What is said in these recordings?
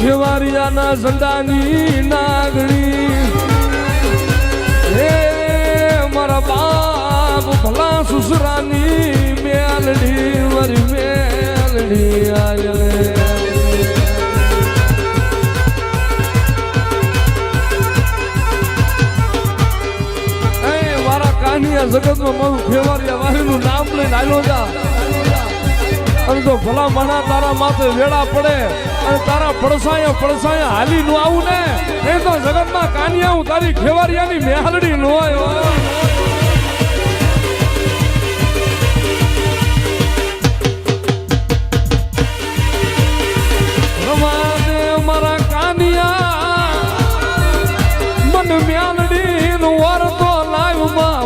ખેવારિયાના ઝંડાની નાગણી. હે મારા બાપ ભલા સુસરાની મેલડી મારી મેલડી આયલે કાનિયા જગતમાં મારું ફેવારિયા વારીનું નામ લઈને આવ્યો હતા અને તો ભલા મના તારા માથે વેળા પડે અને તારા પડસાયા પડસાયા હાલી નું આવું ને. એ તો જગતમાં કાનિયા હું તારી ખેવારિયાની મેહાલડી નો આવ્યો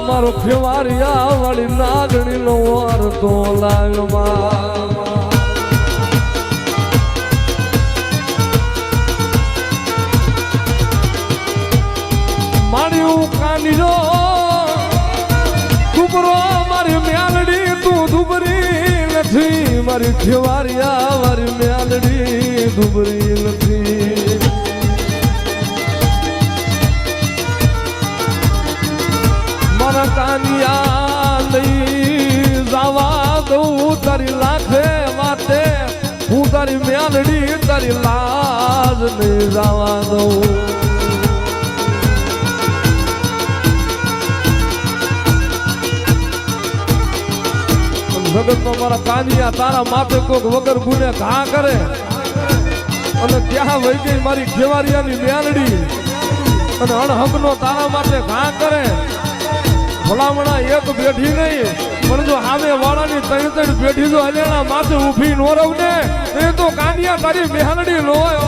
મારા ફેવારિયા વાળી નાગણી નો વારતો લાવ્યો મારી કાની રો ડુબરો મારી મ્યાલડી, તું દુબરી નથી. મારી ખેવારિયા મારી મ્યાલડી દુબરી નથી. મારા કાનિયા લઈ જાવા દઉં તારી લાખે માથે હું તારી મ્યાલડી, તારી લાજ નહીં જાવા દઉં. જગતમાં મારા કાનિયા, તારા માથે કોક વગર ગુને ઘા કરે. અને ત્યાં વહી ગઈ મારી ખેવારિયાની મ્યાલડી અને અણહકનો તારા માટે ઘા કરે. ભલામણા એક બેઠી નહીં, પણ જો સામે વાળાની ત્રણ ત્રણ બેઠી જો હલેણા માથે ઊભી નો રહું ને, એ તો કાનિયા તારી મેહાલડી નો હોય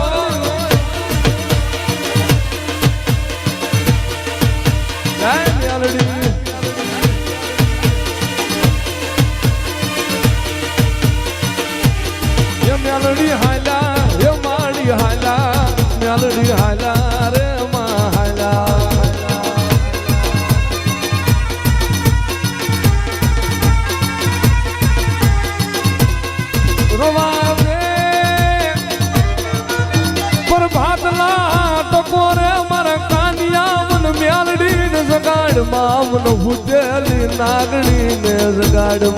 મેલડી હાલા રે મા હાલા રવાવે પ્રભાતલા ટકોરે મારા કાનિયા મન મેલડી ને નાગણી ને જગાડ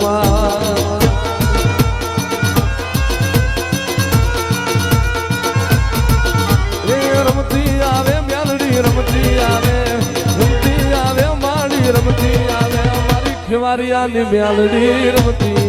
મારી આની મ્યાલડી રમતી